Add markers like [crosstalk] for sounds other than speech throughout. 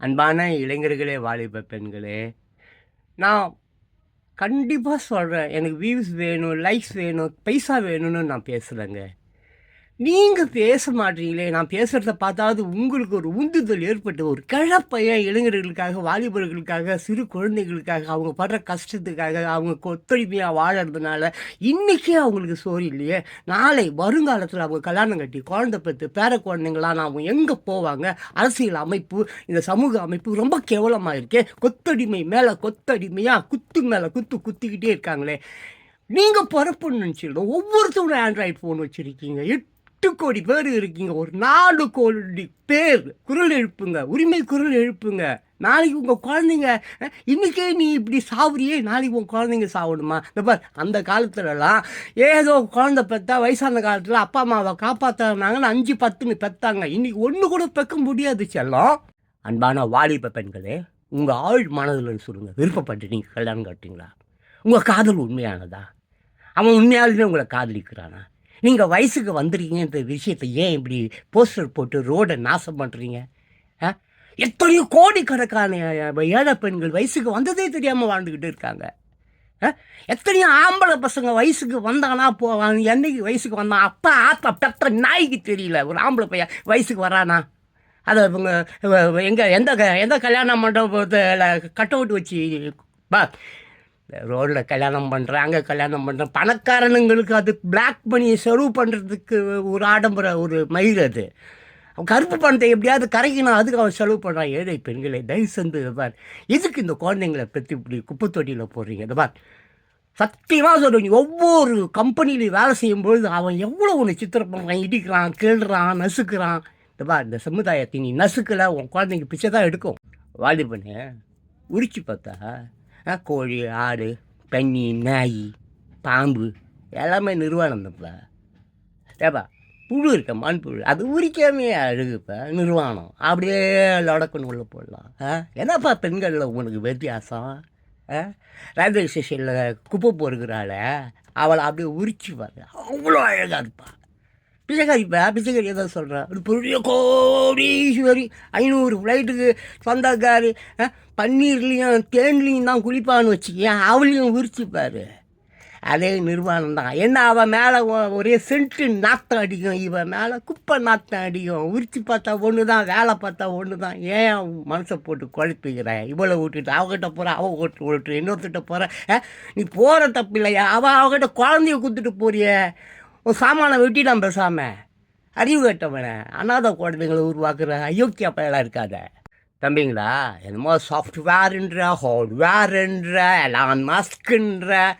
அன்பான இளைஞர்களே வாலிப பெண்களே நான் கண்டிப்பாக சொல்கிறேன் எனக்கு வியூஸ் வேணும் லைக்ஸ் வேணும் பைசா வேணும்னு நான் பேசுகிறேங்க நீங்கள் பேச மாட்டீங்களே நான் பேசுகிறத பார்த்தாவது உங்களுக்கு ஒரு உந்துதல் ஏற்பட்டு ஒரு கிழப்பையன் இளைஞர்களுக்காக வாலிபர்களுக்காக சிறு குழந்தைகளுக்காக அவங்க படுற கஷ்டத்துக்காக அவங்க கொத்தொழிமையாக வாழறதுனால இன்றைக்கே அவங்களுக்கு சோறு இல்லையே. நாளை வருங்காலத்தில் அவங்க கல்யாணம் கட்டி குழந்தை பெற்று பேர குழந்தைங்களாம் அவங்க எங்கே போவாங்க? அரசியல் அமைப்பு இந்த சமூக அமைப்பு ரொம்ப கேவலமாக இருக்கே. கொத்தடிமை மேலே கொத்தடிமையாக குத்து மேலே குத்து குத்திக்கிட்டே இருக்காங்களே. நீங்கள் பிறப்புன்னு நினச்சிடணும் ஒவ்வொருத்தரும் ஆண்ட்ராய்டு ஃபோன் வச்சுருக்கீங்க. எட்டு எட்டு கோடி பேர் இருக்கீங்க. ஒரு நாலு கோடி பேர். குரல் எழுப்புங்க. உரிமை குரல் எழுப்புங்க. நாளைக்கு உங்கள் குழந்தைங்க இன்றைக்கே இன்னைக்கே நீ இப்படி சாவுறியே? நாளைக்கு உங்கள் குழந்தைங்க சாவணுமா? இந்த பார் அந்த காலத்துலலாம் ஏதோ குழந்த பெற்றா வயசான காலத்தில் அப்பா அம்மாவை காப்பாற்றினாங்கன்னு அஞ்சு பத்துன்னு பெற்றாங்க இன்றைக்கி ஒன்று கூட பெக்க முடியாது செல்லம். அன்பான வாலிப பெண்களே உங்கள் ஆள் மனதில் சொல்லுங்கள் விருப்பப்பட்டு நீங்கள் கல்யாணம் கட்டிங்களா உங்கள் காதல் உண்மையானதா? அவன் உண்மையாலுமே உங்களை காதலிக்கிறானா? நீங்கள் வயசுக்கு வந்திருக்கீங்கன்ற விஷயத்தை ஏன் இப்படி போஸ்டர் போட்டு ரோடை நாசம் பண்ணுறீங்க ஆ? எத்தனையோ கோடிக்கணக்கான ஏழை பெண்கள் வயசுக்கு வந்ததே தெரியாமல் வாழ்ந்துக்கிட்டு இருக்காங்க. ஆ? எத்தனையோ ஆம்பளை பசங்க வயசுக்கு வந்தானா போவாங்க என்னைக்கு வயசுக்கு வந்தான்? அப்பா ஆத்தா பெத்த நாய்க்கு தெரியல. ஒரு ஆம்பளை பையன் வயசுக்கு வரானா? அதை இவங்க எங்கே எந்த க- எந்த கல்யாண மண்டபத்தில் கட் அவுட் வச்சு பா ரோடில் கல்யாணம் பண்ணுறேன் அங்கே கல்யாணம் பண்ணுறேன் பணக்காரனுங்களுக்கு அது பிளாக் மணியை செலவு பண்ணுறதுக்கு ஒரு ஆடம்பர ஒரு மயில் அது. அவன் கருப்பு பணத்தை எப்படியாவது கரைக்கணும் அதுக்கு அவன் செலவு பண்ணுறான் ஏழை பெண்களை தயவு செஞ்சு பார். எதுக்கு இந்த குழந்தைங்களை பற்றி இப்படி குப்பை தொட்டியில் போடுறீங்க? இந்த பார். சத்தியமாக சொல்கிறீங்க ஒவ்வொரு கம்பெனிலையும் வேலை செய்யும்பொழுது அவன் எவ்வளோ ஒன்று சித்திரம் பண்ணுறான் இடிக்கிறான் கேளுறான் நசுக்கிறான். இந்த பார் இந்த சமுதாயத்தை நீ நசுக்கலை உன் குழந்தைங்க பிச்சை தான் எடுக்கும். வாலிபனு உரிச்சு பார்த்தா கோழி ஆடு பன்னி நாய் பாம்பு எல்லாமே நிர்வாணம் தப்பா ஏப்பா புழு இருக்க மண் புழு அது உரிக்காமே அழுகுப்பா நிர்வாணம் அப்படியே லொடக்குன்னு உள்ள போடலாம். ஆ? என்னப்பா பெண்களில் உனக்கு வித்தியாசம்? ஆ? ரயில்வே ஸ்டேஷனில் குப்பை பொறுக்கிறாள அவளை அப்படியே உரிச்சு பாரு. அவ்வளோ அழகாக இருப்பாள் பிச்சைக்காரிப்பா பிச்சைக்காரி ஏதோ சொல்கிறான் ஒரு பெரிய கோடீஸ்வரி ஐநூறு ஃப்ளைட்டுக்கு சொந்தக்காரு ஆ, பன்னீர்லேயும் தேன்லேயும் தான் குளிப்பான்னு வச்சுக்கேன் அவளையும் உரிச்சுப்பாரு அதே நிர்வாணம் தான். என்ன அவன் மேலே ஒரே சென்ட்டு நாத்தம் அடிக்கும் இவன் மேலே குப்பை நாத்தம் அடிக்கும். உரிச்சு பார்த்தா ஒன்று தான் வேலை பார்த்தா ஒன்று தான் ஏன் அவன் மனசை போட்டு குழப்பிக்கிறேன் இவளை விட்டுட்டு அவகிட்ட போகிறேன் அவ ஓட்டு ஓட்டு இன்னொருத்திட்ட போகிறேன் நீ போகிற தப்பு இல்லையா? அவள் அவகிட்ட குழந்தைய கொடுத்துட்டு போறிய. ஒரு சாமானை வெட்டிடான் பேசாம. அறிவு கட்டவன. அனாதை குழந்தைங்களை உருவாக்குற அயோக்கிய பயலாக இருக்காத. தம்பிங்களா என்னமோ சாஃப்ட்வேர்ன்ற ஹார்ட்வேர்ன்ற எலான் மாஸ்க்குன்ற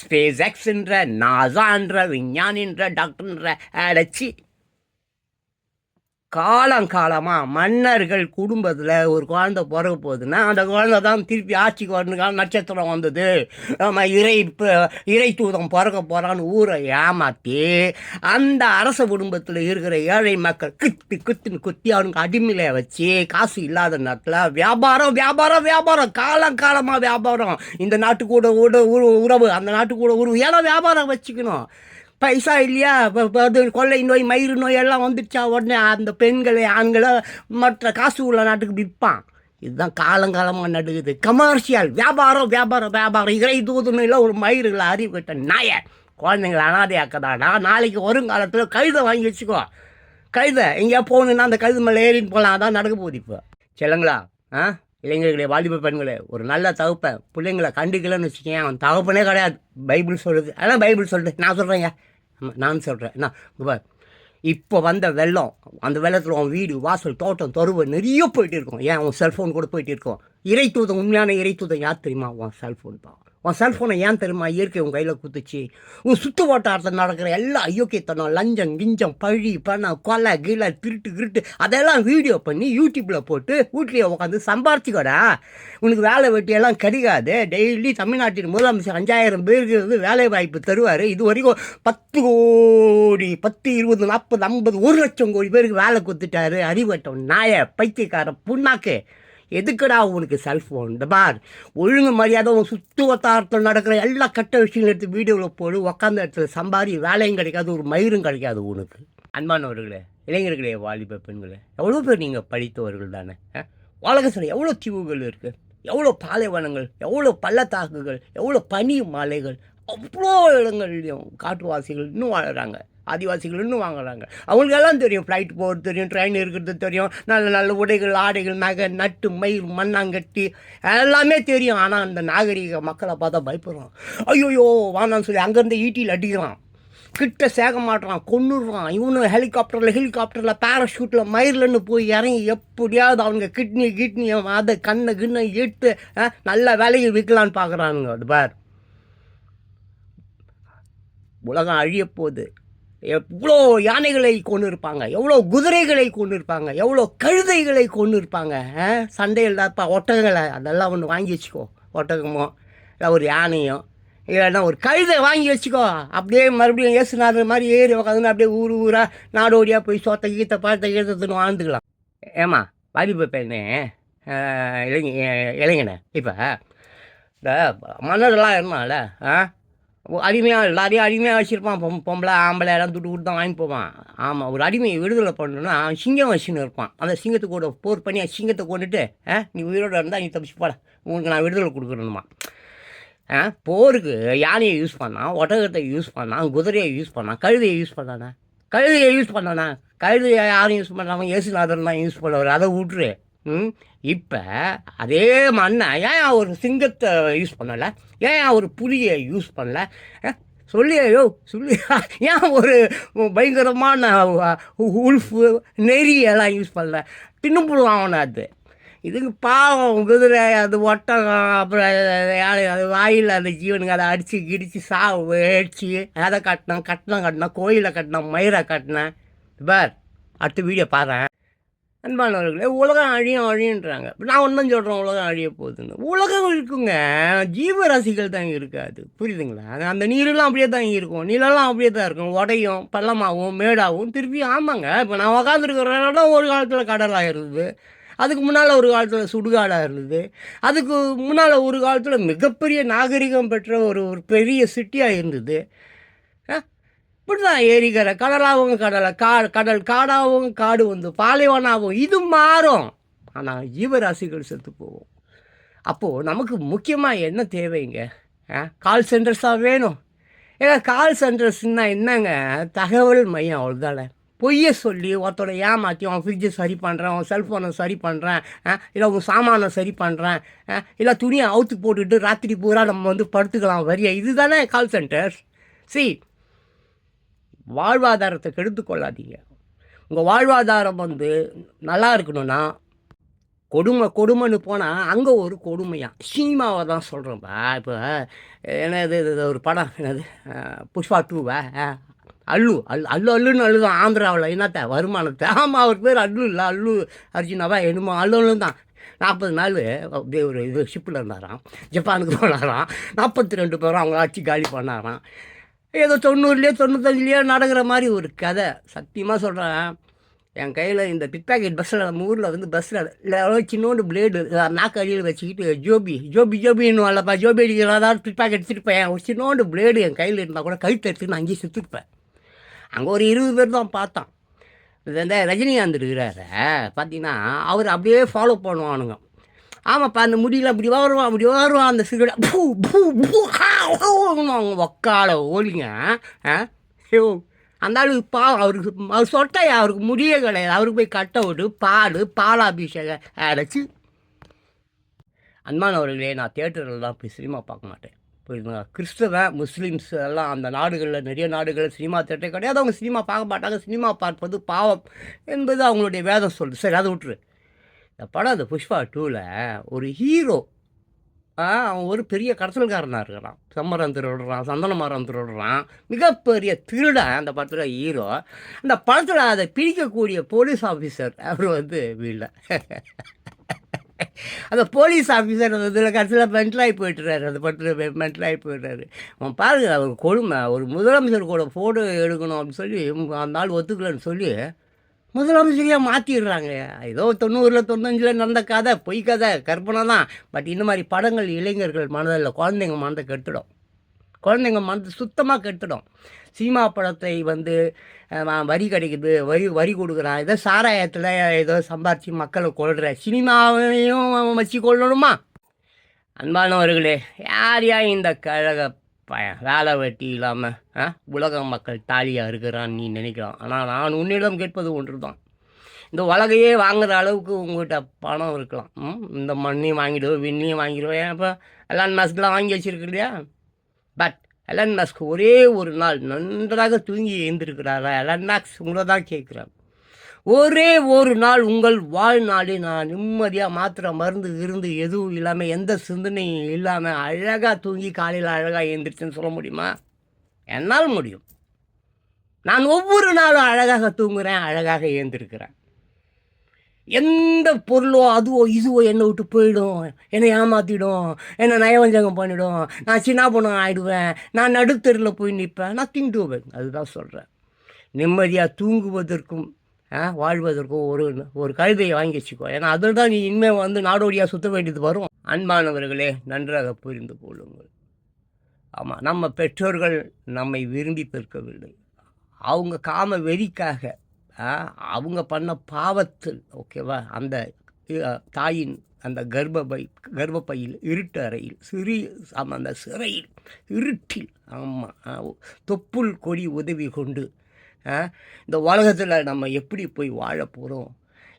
ஸ்பேஸ் எக்ஸ்ன்ற நாசான்ற விஞ்ஞானின்ற டாக்டர்ன்ற அடைச்சி காலங்காலமாக மன்னர்கள் குடும்பத்தில் ஒரு குழந்த பிறகு போகுதுன்னா அந்த குழந்த தான் திருப்பி ஆட்சிக்கு வரணுக்கான நட்சத்திரம் வந்தது. நம்ம இறை இறை தூதம் பிறக்க போகிறான்னு ஊரை ஏமாற்றி அந்த அரச குடும்பத்தில் இருக்கிற ஏழை மக்கள் குத்து குத்துன்னு குத்தி அவனுக்கு அடிமையில வச்சு காசு இல்லாத நேரத்தில் வியாபாரம் வியாபாரம் வியாபாரம். காலங்காலமாக வியாபாரம். இந்த நாட்டு கூட கூட உறவு அந்த நாட்டு கூட உறவு. ஏன்னா வியாபாரம் வச்சுக்கணும். பைசா இல்லையா? இப்போ அது கொள்ளை நோய் மயிறு நோய் எல்லாம் வந்துடுச்சா உடனே அந்த பெண்களை ஆண்களை மற்ற காசு உள்ள நாட்டுக்கு விற்பான். இதுதான் காலங்காலமாக நடக்குது கமர்ஷியல் வியாபாரம் வியாபாரம் வியாபாரம். இறை தூதுமையில் ஒரு மயிறுகளை அறிவு கட்ட நாய குழந்தைங்களை அனாதையாக்கதானா நாளைக்கு வருங்காலத்தில் கழுதை வாங்கி வச்சுக்கோ. கழுதை எங்கேயா போகணுன்னா அந்த கழுது மேலே ஏறின்னு போகலாம். அதான் நடக்க போகுது இப்போ. செல்லுங்களா ஆ? இளைஞர்களே வாலிப பெண்களே ஒரு நல்ல தகுப்பை பிள்ளைங்களை கண்டுக்கலன்னு வச்சுக்கேன் அவன் தகப்பனே கிடையாது. பைபிள் சொல்லுது. அதான் பைபிள் சொல்லுது. நான் சொல்கிறேங்க நான் சொல்கிறேன் என்ன? இப்போ வந்த வெள்ளம் அந்த வெள்ளத்தில் உன் வீடு வாசல் தோட்டம் தொருவு நிறைய போயிட்டு இருக்கும். ஏன்? உன் செல்ஃபோன் கூட போயிட்டு இருக்கும். இறை தூதம் உண்மையான இறை தூதம் யார் தெரியுமா? உன் செல்ஃபோன் தான். உன் செல்ஃபோனை ஏன் தெரியுமா? இயற்கை உன் கையில் குத்துச்சு? உன் சுற்று வட்டாரத்தில் நடக்கிற எல்லா ஐயோக்கியத்தனம் லஞ்சம் கிஞ்சம் பழி பணம் கொலை கீழே திருட்டு கிருட்டு அதெல்லாம் வீடியோ பண்ணி யூடியூப்பில் போட்டு வீட்லேயே உட்காந்து சம்பாரிச்சிக்கடா. உனக்கு வேலை வெட்டியெல்லாம் கிடைக்காது. டெய்லி தமிழ்நாட்டின் முதலமைச்சர் அஞ்சாயிரம் பேருக்கு வந்து வேலை வாய்ப்பு தருவார். இது வரைக்கும் பத்து கோடி பத்து இருபது நாற்பது ஐம்பது ஒரு லட்சம் கோடி பேருக்கு வேலை கொடுத்துட்டாரு அறிவட்டம் நாய பைத்தியக்கார புண்ணாக்கு. எதுக்குடா உனக்கு செல்ஃபோன் இந்த பார் ஒழுங்கு மரியாதை உன் சுற்று வட்டாரத்தில் நடக்கிற எல்லா கெட்ட விஷயங்களும் எடுத்து வீடியோவில் போடு உக்காந்த இடத்துல சம்பாதி வேலையும் கிடைக்காது ஒரு மயிரும் கிடைக்காது உனக்கு. அன்பானவர்களே இளைஞர்களே வாலிப பெண்களே எவ்வளோ பேர் நீங்கள் படித்தவர்கள் தானே உலக உலகத்தில் எவ்வளோ தீவுகள் இருக்குது எவ்வளோ பாலைவனங்கள் எவ்வளோ பள்ளத்தாக்குகள் எவ்வளோ பனி மலைகள் அவ்வளோ இடங்கள்லையும் காட்டுவாசிகள் இன்னும் வாழறாங்க. ஆதிவாசிகள் இன்னும் வாங்குறாங்க. அவங்களுக்கெல்லாம் தெரியும். ஃப்ளைட் போகிறது தெரியும் ட்ரெயின் இருக்கிறது தெரியும். நல்ல நல்ல உடைகள் ஆடைகள் நகை நட்டு மயில் மண்ணாங்கட்டி எல்லாமே தெரியும். ஆனால் அந்த நாகரிக மக்களை பார்த்தா பயப்படுறான். ஐயோயோ வானான்னு சொல்லி அங்கேருந்து ஈட்டியில் அடிக்கிறான். கிட்ட சேக மாட்டுறான் கொண்டுடுறான் இவனு ஹெலிகாப்டரில் ஹெலிகாப்டரில் பேராஷூட்டில் மயிர்லன்னு போய் இறங்கி எப்படியாவது அவங்க கிட்னி கிட்னி அதை கண்ணை கிண்ணை எட்டு நல்ல வேலையை விற்கலான்னு பார்க்குறானுங்க. அது பார். உலகம் அழிய போகுது. எவ்வளோ யானைகளை கொண்டு இருப்பாங்க எவ்வளோ குதிரைகளை கொண்டு இருப்பாங்க எவ்வளோ கழுதைகளை கொண்டு இருப்பாங்க சண்டையில் தான்ப்பா ஒட்டகங்களை அதெல்லாம் ஒன்று வாங்கி வச்சுக்கோ. ஒட்டகமோ இல்லை ஒரு யானையோ இல்லைன்னா ஒரு கழுதை வாங்கி வச்சுக்கோ. அப்படியே மறுபடியும் ஏசுநாதர் மாதிரி ஏறி உட்காந்து அப்படியே ஊர் ஊராக நாடோடியாக போய் சோத்த கீத்த பார்த்த கீத்தத்துன்னு வாழ்ந்துக்கலாம். ஏமா வாலிப பெண்ணே இளைஞ இளைஞனே இப்போ? இந்த மன்னர்லாம் இருந்தால ஆ? அடிமையாக எல்லாரையும் அடிமையாக வச்சுருப்பான். பொம் பொம்பளை ஆம்பளை எல்லாம் துட்டு கொடுத்து தான் வாங்கி போவான். ஆமாம் ஒரு அடிமையை விடுதலை பண்ணணும்னா அவன் சிங்கம் வச்சுன்னு இருப்பான். அந்த சிங்கத்தை கூட போர் பண்ணி சிங்கத்தை கொண்டுட்டு ஆ நீ உயிரோடு இருந்தால் நீ தப்பிச்சு போட. உனக்கு நான் விடுதலை கொடுக்கணுமா ஆ போருக்கு யானையை யூஸ் பண்ணான் ஒட்டகத்தை யூஸ் பண்ணான் குதிரையை யூஸ் பண்ணான் கழுதையை யூஸ் பண்ணானா? கழுதையை யூஸ் பண்ணானா? கழுதையை யாரும் யூஸ் பண்ணாமல் இயேசுநாதன் தான் யூஸ் பண்ணுவார். அதை விட்ரு இப்போ அதே மண்ணை ஏன் ஒரு சிங்கத்தை யூஸ் பண்ணலை? ஏன் ஒரு புலியை யூஸ் பண்ணல? சொல்லியோ சொல்லி ஐயோ [laughs] சொல்லி. ஏன் ஒரு பயங்கரமான உல்ஃபு நெறி எல்லாம் யூஸ் பண்ணல? தின்னு அவனை அது. இதுக்கு பாவம் குதிரை அது ஒட்டகம் அப்புறம் யானை அது வாயில் அந்த ஜீவனுக்கு அதை அடித்து கிடிச்சு சாவு அடிச்சு அதை கட்டினேன் கட்டினம் கட்டினேன் கோயிலை கட்டினேன் மயிரை கட்டினேன். பார் அடுத்த வீடியோ பாருறேன் அன்பானவர்களே உலகம் அழியும் அழியுன்றாங்க இப்போ நான் ஒன்றும் சொல்கிறேன் உலகம் அழிய போகுதுன்னு. உலகம் இருக்குங்க ஜீவராசிகள் தான் இருக்காது. புரியுதுங்களா? அது அந்த நீரெல்லாம் அப்படியே தான் இருக்கும். நீரெல்லாம் அப்படியே தான் இருக்கும். உடையும் பள்ளமாகவும் மேடாகவும் திருப்பி ஆமாங்க. இப்போ நான் உக்காந்துருக்கிற இடம் ஒரு காலத்தில் கடலாக இருந்தது அதுக்கு முன்னால் ஒரு காலத்தில் சுடுகாடாக இருந்தது. அதுக்கு முன்னால் ஒரு காலத்தில் மிகப்பெரிய நாகரிகம் பெற்ற ஒரு ஒரு பெரிய சிட்டியாக இருந்தது. இப்படி தான் ஏரிக்கரை கடலாகவும் கடலை கா கடல் காடாகவும் காடு வந்து பாலைவனாகவும். இது மாறும். ஆனால் ஜீவராசிகள் செத்து போவோம் அப்போது நமக்கு முக்கியமாக என்ன தேவைங்க ஆ கால் சென்டர்ஸாக வேணும். ஏன்னா கால் சென்டர்ஸ்னால் என்னங்க? தகவல் மையம் அவ்வளோதானே பொய்யை சொல்லி ஒருத்தோட ஏமாற்றி அவன் ஃப்ரிட்ஜை சரி பண்ணுறேன் அவன் செல்ஃபோனை சரி பண்ணுறேன் இல்லை உன் சாமானை சரி பண்ணுறேன் இல்லை துணியை அவுத்து போட்டுட்டு ராத்திரி பூரா நம்ம வந்து படுத்துக்கலாம் வரியா? இதுதானே கால் சென்டர்ஸ் சி வாழ்வாதாரத்தை கெடுத்து கொள்ளாதீங்க உங்கள் வாழ்வாதாரம் வந்து நல்லா இருக்கணும்னா கொடுமை கொடுமைன்னு போனால் அங்கே ஒரு கொடுமையாக சினிமாவை தான் சொல்கிறேன்ப்பா இப்போ என்னது இது ஒரு படம் என்னது? புஷ்பா டூவா அல்லு அல் அல்லு அல்லுன்னு அழுதான் ஆந்திராவில். என்னத்த வருமானத்தை? ஆமாம் அவர் பேர் அல்லு இல்லை அல்லு அர்ஜுனாவா என்னமோ அல்லு தான். நாற்பது நாள் அப்படியே ஒரு இது ஷிப்பில் இருந்தாராம். ஜப்பானுக்கு போனாராம். நாற்பத்தி ரெண்டு பேரும் அவங்க ஆட்சி காலி பண்ணாராம். ஏதோ தொண்ணூறுலேயோ தொண்ணூத்தஞ்சுலேயோ நடக்கிற மாதிரி ஒரு கதை. சத்தியமாக சொல்கிறேன் என் கையில் இந்த பிக் பேக்கெட் பஸ்ஸில் நம்ம ஊரில் வந்து பஸ்ஸில் இல்லை சின்னோண்டு பிளேடு நாக்கு அடியில் வச்சுக்கிட்டு ஜோபி ஜோபி ஜோபின்னு வரலப்பா ஜோபி அடிக்கிறதா பிக் பேக்கெட் எடுத்துருப்பேன். ஒரு சின்னோண்டு பிளேடு என் கையில் இருந்தால் கூட கழுத்து எடுத்து நான் அங்கேயே செத்துருப்பேன். அங்கே ஒரு இருபது பேர் தான் பார்த்தான். இந்த ரஜினிகாந்த் இருக்கிறார. பார்த்தீங்கன்னா அவர் அப்படியே ஃபாலோ பண்ணுவானுங்க. ஆமாப்பா அந்த முடியல அப்படி வருவான் அப்படி வருவான் அந்த சிகரெட் பூ பூ பூ ஹா, அவங்க ஒக்கால ஓலிங்க ஐயோ அந்த அளவுக்கு பா அவருக்கு அவர் சொட்டையா அவருக்கு முடிய கிடையாது. அவருக்கு போய் கட்ட விட்டு பால் பாலாபிஷேகம் அடைச்சி. அன்பானவர்களே நான் தேட்டரில் தான் போய் சினிமா பார்க்க மாட்டேன். புரியுதுங்களா? கிறிஸ்தவ முஸ்லீம்ஸ் எல்லாம் அந்த நாடுகளில் நிறைய நாடுகளில் சினிமா தேட்டர் கிடையாது. அவங்க சினிமா பார்க்க மாட்டாங்க. சினிமா பார்ப்பது பாவம் என்பது அவங்களுடைய வேதம் சொல்லுது. சரி அதை விட்டுரு. இந்த படம் அந்த புஷ்பா டூவில் ஒரு ஹீரோ அவன் ஒரு பெரிய கடத்தல்காரனாக இருக்கிறான். சம்மரம் திருடுறான் சந்தனமரம் திருடுறான் மிகப்பெரிய திருடன் அந்த படத்தில் ஹீரோ அந்த படத்தில் அதை பிடிக்கக்கூடிய போலீஸ் ஆஃபீஸர் அவர் வந்து வீழ அந்த போலீஸ் ஆஃபீஸர் இதில் கடைசியில் மென்டலாகி போயிட்டுறாரு. அந்த படத்தில் மென்டலாகி போயிட்டாரு அவன் பாருங்க அவர் கொடுமை ஒரு முதலமைச்சர் கூட ஃபோட்டோ எடுக்கணும் அப்படின்னு சொல்லி அந்த ஆள் ஒத்துக்கலன்னு சொல்லி முதலமைச்சரையாக மாற்றிடுறாங்க ஏதோ தொண்ணூறில் தொண்ணூஞ்சில் நடந்த கதை பொய் கதை கற்பனை தான். பட் இந்த மாதிரி படங்கள் இளைஞர்கள் மனதில் குழந்தைங்க மனதை கெட்டுடும் குழந்தைங்க மனது சுத்தமாக கெட்டுடும் சினிமா படத்தை வந்து வரி கிடைக்குது வரி வரி கொடுக்குறான் ஏதோ சாராயத்தில் ஏதோ சம்பாரித்து மக்களை கொள்கிற சினிமாவையும் வச்சு கொள்ளணுமா? அன்பானவர்களே யார் யார் இந்த கழக பையன் வேலை வெட்டி இல்லாமல் உலக மக்கள் தாலியாக இருக்கிறான்னு நீ நினைக்கலாம். ஆனால் நான் உன்னிடம் கேட்பது ஒன்று தான் இந்த உலகையே வாங்குகிற அளவுக்கு உங்கள்கிட்ட பணம் இருக்கலாம். ம்? இந்த மண்ணையும் வாங்கிடுவோம் விண்ணையும் வாங்கிடுவேன் இப்போ எலான் மஸ்க்லாம் வாங்கி வச்சிருக்கு இல்லையா பட் எலன் மஸ்க் ஒரே ஒரு நாள் நன்றாக தூங்கி எழுந்திருக்கிறாரா? எலன் மாஸ்க் உங்களை தான் கேட்குறேன் ஒரே ஒரு நாள் உங்கள் வாழ்நாளை நான் நிம்மதியாக மாத்திரை மருந்து இருந்து எதுவும் இல்லாமல் எந்த சிந்தனையும் இல்லாமல் அழகாக தூங்கி காலையில் அழகாக எழுந்திரிச்சுன்னு சொல்ல முடியுமா? என்னால் முடியும். நான் ஒவ்வொரு நாளும் அழகாக தூங்குகிறேன் அழகாக எழுந்திருக்கிறேன் எந்த பொருளோ அதுவோ இதுவோ என்னை விட்டு போயிடும். என்னை ஏமாற்றிடும் என்னை நயவஞ்சகம் பண்ணிடும். நான் சின்ன பொண்ணு ஆயிடுவேன். நான் நடுத்தெருவில் போய் நிற்பேன். நான் திண்டுவேன். அதுதான் சொல்கிறேன் நிம்மதியாக தூங்குவதற்கும் ஆ, வாழ்வதற்கும் ஒரு ஒரு கழுதையை வாங்கி வச்சுக்கோ. ஏன்னா அதில் தான் நீ இனிமேல் வந்து நாடோடியாக சுற்ற வேண்டியது வரும். அன்பானவர்களே நன்றாக புரிந்து கொள்ளுங்கள். ஆமாம் நம்ம பெற்றோர்கள் நம்மை விரும்பி பெருக்கவில்லை. அவங்க காம வெறிக்காக ஆ, அவங்க பண்ண பாவத்தில் ஓகேவா அந்த தாயின் அந்த கர்ப்பப்பை கர்ப்பப்பையில் இருட்டு அறையில் சிறி ஆமாம் அந்த சிறையில் இருட்டில் ஆமாம் தொப்புள் கொடி உதவி கொண்டு இந்த உலகத்தில் நம்ம எப்படி போய் வாழ போகிறோம்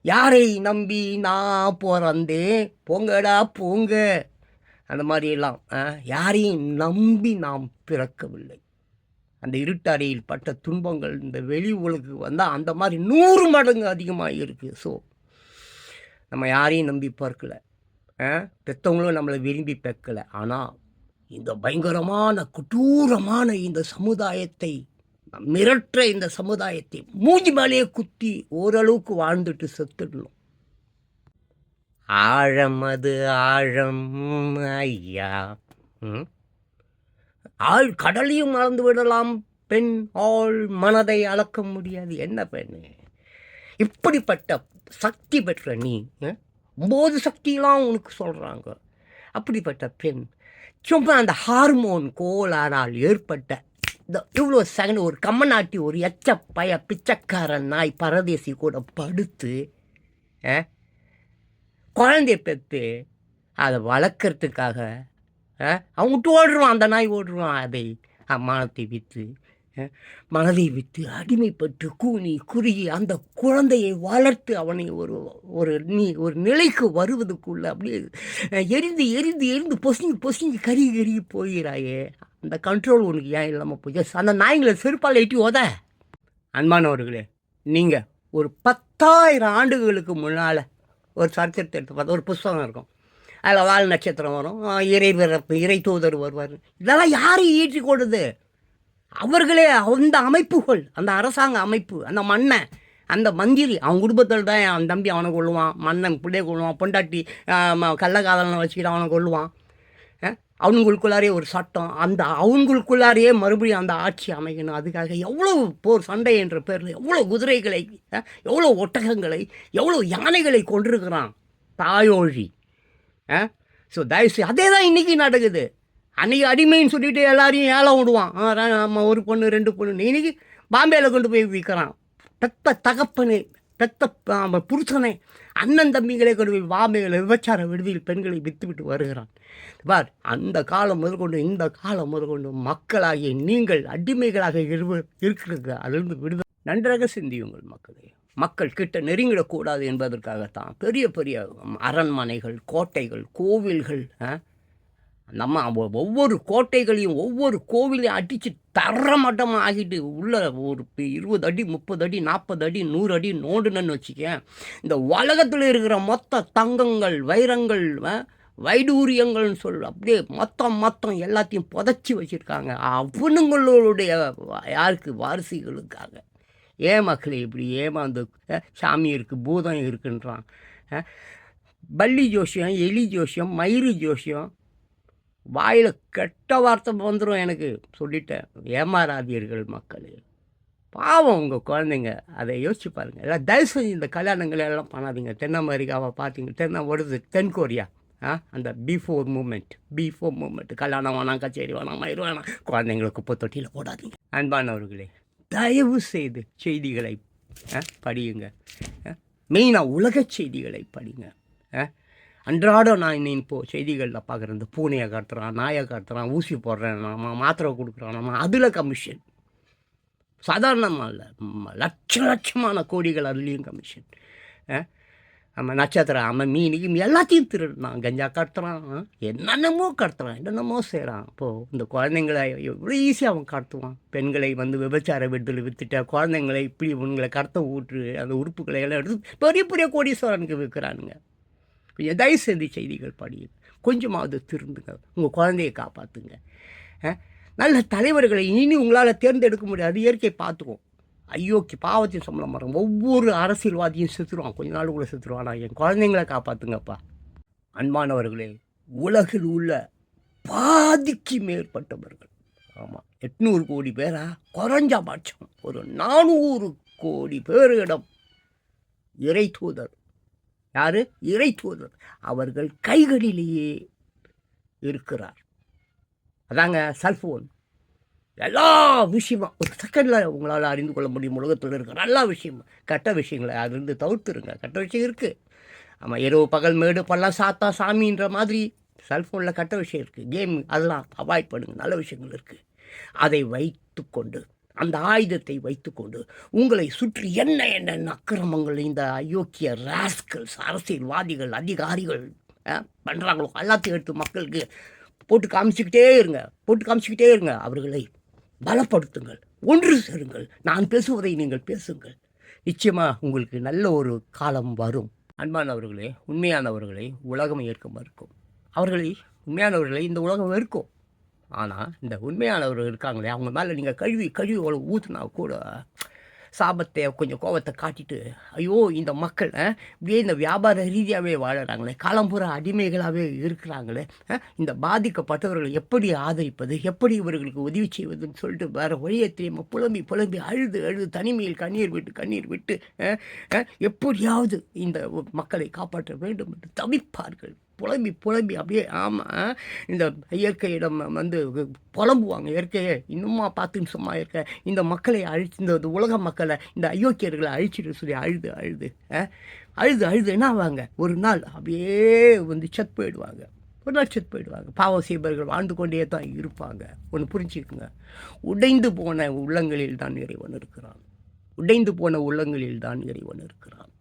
யாரை நம்பி நான் பிறந்தேன் போங்கடா போங்க. அந்த மாதிரியெல்லாம் ஆ, யாரையும் நம்பி நாம் பிறக்கவில்லை. அந்த இருட்டறையில் பட்ட துன்பங்கள் இந்த வெளி உலகுக்கு வந்தால் அந்த மாதிரி நூறு மடங்கு அதிகமாக இருக்குது ஸோ நம்ம யாரையும் நம்பி பார்க்கல. ஆ, பெத்தவங்களும் நம்மளை விரும்பி பெக்கலை ஆனால் இந்த பயங்கரமான கொடூரமான இந்த சமுதாயத்தை மிரட்டுற இந்த சமுதாயத்தை மூஞ்சி மேலேயே குத்தி ஓரளவுக்கு வாழ்ந்துட்டு செத்துடணும். ஆழம் அது ஆழம் ஐயா. ம்? ஆள் கடலையும் மறந்து விடலாம் பெண் ஆள் மனதை அளக்க முடியாது. என்ன பெண் இப்படிப்பட்ட சக்தி பெற்ற நீ ஒம்பது சக்தியெல்லாம் உனக்கு சொல்கிறாங்க அப்படிப்பட்ட பெண் சும்மா அந்த ஹார்மோன் கோளாறால் ஏற்பட்ட இந்த இவ்வளோ செகண்ட் ஒரு கம்மநாட்டி ஒரு எச்ச பய பிச்சைக்காரன் நாய் பரதேசி கூட படுத்து குழந்தைய பெற்று அதை வளர்க்குறதுக்காக அஹ், ஓடுருவான் அந்த நாய் ஓடுருவான் அதை மானத்தை விற்று மனதை விற்று அடிமைப்பட்டு கூனி குறுகி அந்த குழந்தையை வளர்த்து அவனை ஒரு ஒரு நீ ஒரு நிலைக்கு வருவதுக்குள்ள அப்படியே எரிந்து எரிந்து எரிந்து பொசுங்கி பொசுங்கி கருகி கருகி போகிறாயே. அந்த கண்ட்ரோல் உனக்கு ஏன் இல்லாமல் போச்சு? அந்த நாய்களை செருப்பால் எட்டி ஓத. அன்பானவர்களே நீங்கள் ஒரு பத்தாயிரம் ஆண்டுகளுக்கு முன்னால் ஒரு சரித்திரத்தை எடுத்து பார்த்தா ஒரு புஸ்தகம் இருக்கும். அதில் வால் நட்சத்திரம் வரும் இறை பிறப்பு இறை தூதர் வருவார். இதெல்லாம் யார் ஈட்டி கொடுது அவர்களே அந்த அமைப்புகள் அந்த அரசாங்க அமைப்பு அந்த மன்னன் அந்த மந்திரி அவன் குடும்பத்தில் தான் அவன் தம்பி அவனை கொள்ளுவான் மன்னன் பிள்ளைய கொள்ளுவான் பொண்டாட்டி கள்ளக்காதலனை வச்சுக்கிட்டு அவனை கொள்ளுவான் அஹ் அவனுங்களுக்குள்ளாரே ஒரு சட்டம் அந்த அவங்களுக்குள்ளாரையே மறுபடியும் அந்த ஆட்சி அமைக்கணும் அதுக்காக எவ்வளோ போர் சண்டை என்ற பேரில் எவ்வளோ குதிரைகளை எவ்வளோ ஒட்டகங்களை எவ்வளோ யானைகளை கொண்டிருக்கிறான் தாயோழி. ஸோ தயவுசெய்து அதே தான் இன்றைக்கி நடக்குது. அன்றைக்கி அடிமைன்னு சொல்லிட்டு எல்லாரையும் ஏலம் விடுவான். ஆ, ஒரு பொண்ணு ரெண்டு பொண்ணு. இன்றைக்கி பாம்பேயில் கொண்டு போய் விற்கிறான். பெத்த தகப்பனே பெத்த ஆமா, புருஷனே. அண்ணன் தம்பிகளே கொண்டு போய் பாம்பேயில் விபச்சார விடுதியில் பெண்களை வித்துவிட்டு வருகிறான் பார் அந்த காலம் முதற்கொண்டு இந்த காலம் முதற்கொண்டு மக்களாகிய நீங்கள் அடிமைகளாக இருவ இருக்கிறது அதிலிருந்து விடுதல் நன்றாக சிந்தியுங்கள் மக்களே மக்கள் கிட்ட நெருங்கிடக்கூடாது என்பதற்காகத்தான் பெரிய பெரிய அரண்மனைகள் கோட்டைகள் கோவில்கள் ஆ? நம்ம ஒவ்வொரு கோட்டைகளையும் ஒவ்வொரு கோவிலையும் அடித்து தரமட்டமாக ஆகிட்டு உள்ள ஒரு இருபது அடி முப்பது அடி நாற்பது அடி நூறு அடி நோண்டுனன்னு வச்சுக்கேன். இந்த உலகத்தில் இருக்கிற மொத்த தங்கங்கள் வைரங்கள் வைடூரியங்கள்னு சொல்ல அப்படியே மொத்தம் மொத்தம் எல்லாத்தையும் புதைச்சி வச்சுருக்காங்க. அவனுங்களுடைய யாருக்கு? வாரிசுகளுக்காக. ஏன் மக்களே இப்படி? ஏமாந்து சாமி இருக்குது பூதம் இருக்குன்றான்? பள்ளி ஜோசியம் எலி ஜோசியம் மயிறு ஜோசியம் வாயில் கெட்ட வார்த்தை வந்துடும் எனக்கு சொல்லிட்டேன். ஏமாறாதீர்கள் மக்களே. பாவம் உங்கள் குழந்தைங்க. அதை யோசிச்சு பாருங்கள் எல்லாம் தயவு செஞ்சு இந்த கல்யாணங்களை எல்லாம் பண்ணாதீங்க. தென் அமெரிக்காவை பார்த்தீங்க தென்ன வருது தென் கொரியா. ஆ அந்த பிஃபோர் மூமெண்ட் பிஃபோர் மூமெண்ட் கல்யாணம் வேணாம் கச்சேரி வேணாம் மயிறு வேணாம். குழந்தைங்களுக்கு குப்பை தொட்டியில் போடாதீங்க. அன்பானவர்களே தயவு செய்து செய்திகளை ஆ, படியுங்க. மெயினாக உலக செய்திகளை படிங்க. ஆ, அன்றாடம் நான் இன்னும் இப்போது செய்திகளில் பார்க்குறேன் இந்த பூனையை காட்டுறான் நாயை காட்டுறான் ஊசி போடுறேன் நாம மாத்திரை கொடுக்குறான் நம்ம அதில் கமிஷன் சாதாரணமாக இல்லை லட்ச லட்சமான கோடிகள் அதுலேயும் கமிஷன் நம்ம நட்சத்திரம் அவன் மீனுக்கு எல்லாத்தையும் திருடுறான் கஞ்சா கடத்துறான் என்னென்னமோ கடத்துறான் என்னென்னமோ செய்கிறான் இப்போது இந்த குழந்தைங்களை எவ்வளோ ஈஸியாக அவன் கடத்துவான் பெண்களை வந்து விபச்சார வீட்டில் விற்றுட்டு குழந்தைங்களை இப்படி உங்களை கடத்த ஊற்று அந்த உறுப்புகளை எல்லாம் எடுத்து பெரிய பெரிய கோடீஸ்வரனுக்கு விற்கிறானுங்க. கொஞ்சம் தயவு செய்து செய்திகள் படியுங்க. கொஞ்சமாவது திருந்துங்க. உங்கள் குழந்தையை காப்பாற்றுங்க நல்ல தலைவர்களை இனி உங்களால் தேர்ந்தெடுக்க முடியாது. இயற்கை பார்த்துக்கும். ஐயோக்கு பாவத்தின் சம்பளம் வரும் ஒவ்வொரு அரசியல்வாதியும் செத்துருவான். கொஞ்ச நாள் கூட செத்துருவான். நான் என் குழந்தைங்களை காப்பாற்றுங்கப்பா அன்பானவர்களே உலகில் உள்ள பாதிக்கு மேற்பட்டவர்கள். ஆமாம் எட்நூறு கோடி பேரா? குறைஞ்சபட்சம் ஒரு நானூறு கோடி பேரிடம் இறை தூதர் யாரு? இறை தூதர். அவர்கள் கைகளிலேயே இருக்கிறார். அதாங்க செல்ஃபோன் எல்லா விஷயமா ஒரு செகண்டில் உங்களால் அறிந்து கொள்ள முடியும் உலகத்தில் இருக்கிற எல்லா விஷயமும் கெட்ட விஷயங்களை அதிலிருந்து தவிர்த்துருங்க. கெட்ட விஷயம் இருக்குது ஆமாம் இரவு பகல் மேடு பள்ளம் சாத்தா சாமின்ற மாதிரி செல்ஃபோனில் கெட்ட விஷயம் இருக்குது கேம் அதெல்லாம் அவாய்ட் பண்ணுங்கள் நல்ல விஷயங்கள் இருக்குது அதை வைத்துக்கொண்டு அந்த ஆயுதத்தை வைத்துக்கொண்டு உங்களை சுற்றி என்ன என்ன அக்கிரமங்கள் இந்த அயோக்கிய ராஸ்கல்ஸ் அரசியல்வாதிகள் அதிகாரிகள் பண்ணுறாங்களோ எல்லாத்தையும் எடுத்து மக்களுக்கு போட்டு காமிச்சிக்கிட்டே இருங்க போட்டு காமிச்சிக்கிட்டே இருங்க. அவர்களை பலப்படுத்துங்கள் ஒன்று சேருங்கள். நான் பேசுவதை நீங்கள் பேசுங்கள். நிச்சயமாக உங்களுக்கு நல்ல ஒரு காலம் வரும். அன்பானவர்களே உண்மையானவர்களை உலகம் ஏற்க மறுக்கும். அவர்களை உண்மையானவர்களை இந்த உலகம் வெறுக்கும். ஆனால் இந்த உண்மையானவர்கள் இருக்காங்களே அவங்க மேலே நீங்கள் கழுவி கழுவி அவ்வளோ ஊற்றுனா கூட சாபத்தை கொஞ்சம் கோபத்தை காட்டிட்டு ஐயோ இந்த மக்கள் வே இப்படியே இந்த வியாபார ரீதியாகவே வாழறாங்களே காலம்புற அடிமைகளாகவே இருக்கிறாங்களே இந்த பாதிக்கப்பட்டவர்களை எப்படி ஆதரிப்பது எப்படி இவர்களுக்கு உதவி செய்வதுன்னு சொல்லிட்டு வேறு வழியை தெரியுமா புலம்பி புலம்பி அழுது அழுது தனிமையில் கண்ணீர் விட்டு கண்ணீர் விட்டு எப்படியாவது இந்த மக்களை காப்பாற்ற வேண்டும் என்று தவிப்பார்கள். புலம்பி புலம்பி அப்படியே ஆமாம் இந்த இயற்கையிடம் வந்து புலம்புவாங்க. இயற்கையை இன்னுமா பார்த்துன்னு சும்மா இருக்க இந்த மக்களை அழிச்சு இந்த உலக மக்களை இந்த அயோக்கியர்களை அழிச்சிட்டு சொல்லி அழுது அழுது அழுது அழுது என்ன ஆவாங்க? ஒரு நாள் அப்படியே வந்து செத் போயிடுவாங்க. ஒரு நாள் செத்து போயிடுவாங்க. பாவ செய்பவர்கள் வாழ்ந்து கொண்டே தான் இருப்பாங்க. ஒன்று புரிஞ்சுக்குங்க. உடைந்து போன உள்ளங்களில் தான் இறைவன் இருக்கிறான். உடைந்து போன உள்ளங்களில் தான் இறைவன் இருக்கிறான்.